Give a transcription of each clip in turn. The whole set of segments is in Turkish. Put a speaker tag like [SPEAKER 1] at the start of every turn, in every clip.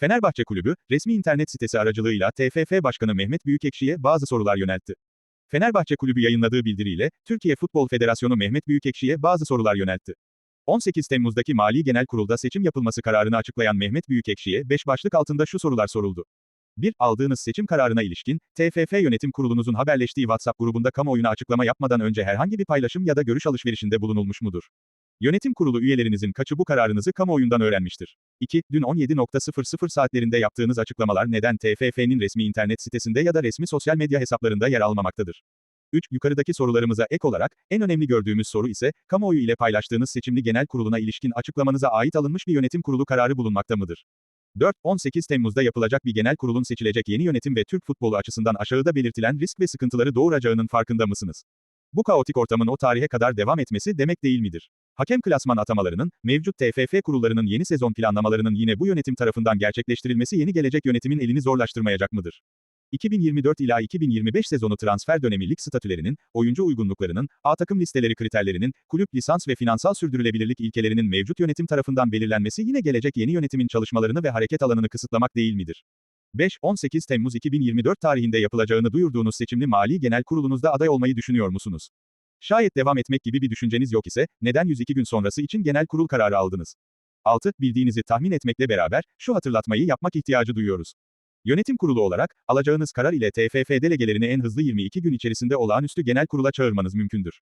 [SPEAKER 1] Fenerbahçe Kulübü, resmi internet sitesi aracılığıyla TFF Başkanı Mehmet Büyükekşi'ye bazı sorular yöneltti. Fenerbahçe Kulübü yayınladığı bildiriyle, Türkiye Futbol Federasyonu Mehmet Büyükekşi'ye bazı sorular yöneltti. 18 Temmuz'daki Mali Genel Kurul'da seçim yapılması kararını açıklayan Mehmet Büyükekşi'ye 5 başlık altında şu sorular soruldu. 1. Aldığınız seçim kararına ilişkin, TFF Yönetim Kurulunuzun haberleştiği WhatsApp grubunda kamuoyuna açıklama yapmadan önce herhangi bir paylaşım ya da görüş alışverişinde bulunulmuş mudur? Yönetim kurulu üyelerinizin kaçı bu kararınızı kamuoyundan öğrenmiştir? 2. Dün 17.00 saatlerinde yaptığınız açıklamalar neden TFF'nin resmi internet sitesinde ya da resmi sosyal medya hesaplarında yer almamaktadır? 3. Yukarıdaki sorularımıza ek olarak, en önemli gördüğümüz soru ise, kamuoyu ile paylaştığınız seçimli genel kuruluna ilişkin açıklamanıza ait alınmış bir yönetim kurulu kararı bulunmakta mıdır? 4. 18 Temmuz'da yapılacak bir genel kurulun seçilecek yeni yönetim ve Türk futbolu açısından aşağıda belirtilen risk ve sıkıntıları doğuracağının farkında mısınız? Bu kaotik ortamın o tarihe kadar devam etmesi demek değil midir? Hakem klasman atamalarının, mevcut TFF kurullarının yeni sezon planlamalarının yine bu yönetim tarafından gerçekleştirilmesi yeni gelecek yönetimin elini zorlaştırmayacak mıdır? 2024 ila 2025 sezonu transfer dönemi lig statülerinin, oyuncu uygunluklarının, A takım listeleri kriterlerinin, kulüp lisans ve finansal sürdürülebilirlik ilkelerinin mevcut yönetim tarafından belirlenmesi yine gelecek yeni yönetimin çalışmalarını ve hareket alanını kısıtlamak değil midir? 5. 18 Temmuz 2024 tarihinde yapılacağını duyurduğunuz seçimli Mali Genel Kurulunuzda aday olmayı düşünüyor musunuz? Şayet devam etmek gibi bir düşünceniz yok ise, neden 102 gün sonrası için genel kurul kararı aldınız? 6. Bildiğinizi tahmin etmekle beraber, şu hatırlatmayı yapmak ihtiyacı duyuyoruz. Yönetim kurulu olarak, alacağınız karar ile TFF delegelerini en hızlı 22 gün içerisinde olağanüstü genel kurula çağırmanız mümkündür.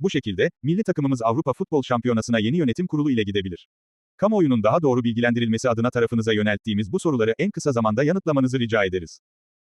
[SPEAKER 1] Bu şekilde, milli takımımız Avrupa Futbol Şampiyonası'na yeni yönetim kurulu ile gidebilir. Kamuoyunun daha doğru bilgilendirilmesi adına tarafınıza yönelttiğimiz bu soruları en kısa zamanda yanıtlamanızı rica ederiz.